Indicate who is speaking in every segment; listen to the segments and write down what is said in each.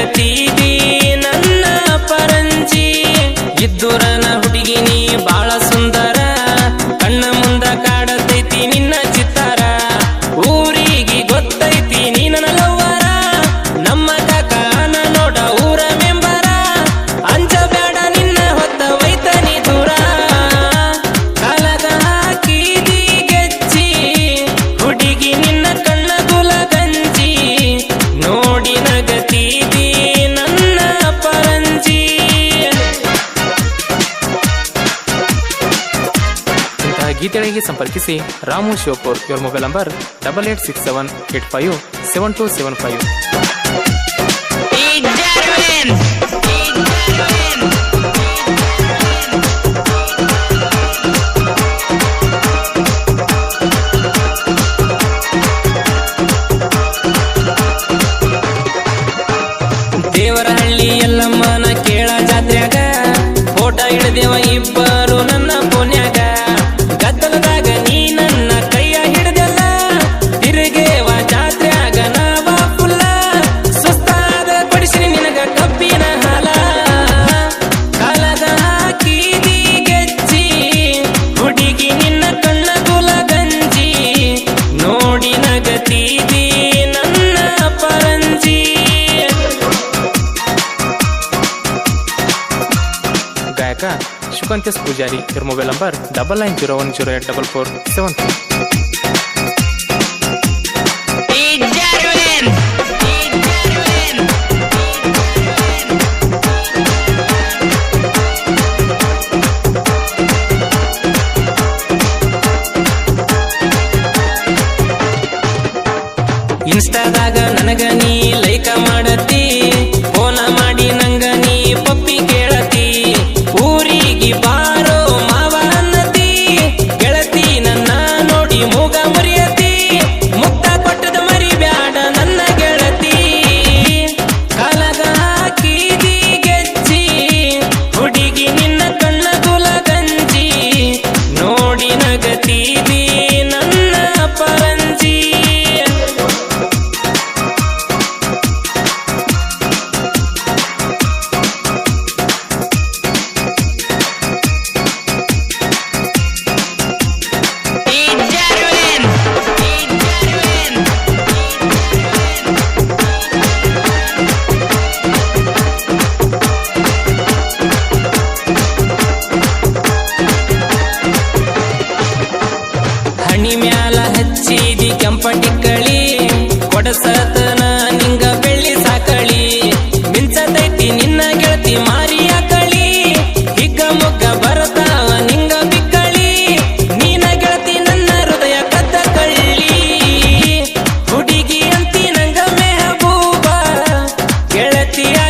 Speaker 1: de ti.
Speaker 2: ಹೆಚ್ಚಿಗೆ ಸಂಪರ್ಕಿಸಿ. ರಾಮು ಶಿವಪುರ್ ಇವರ mobile number double eight six seven eight five seven two seven five
Speaker 1: Devarahalli ಎಲ್ಲಮ್ಮನ ಕೇಳ ಜಾತ್ರ್ಯಾಗ ಫೋಟೋ ಹಿಡ್ದೇವ ಇಬ್ಬರು
Speaker 2: ಗಾಯಕ ಶುಕಂತ್ಯಸ್ ಪೂಜಾರಿ ಇವರ mobile number double nine zero one zero eight double four seven three
Speaker 1: ಇನ್ಸ್ಟಾದಾಗ ನನಗ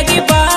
Speaker 1: lagi pa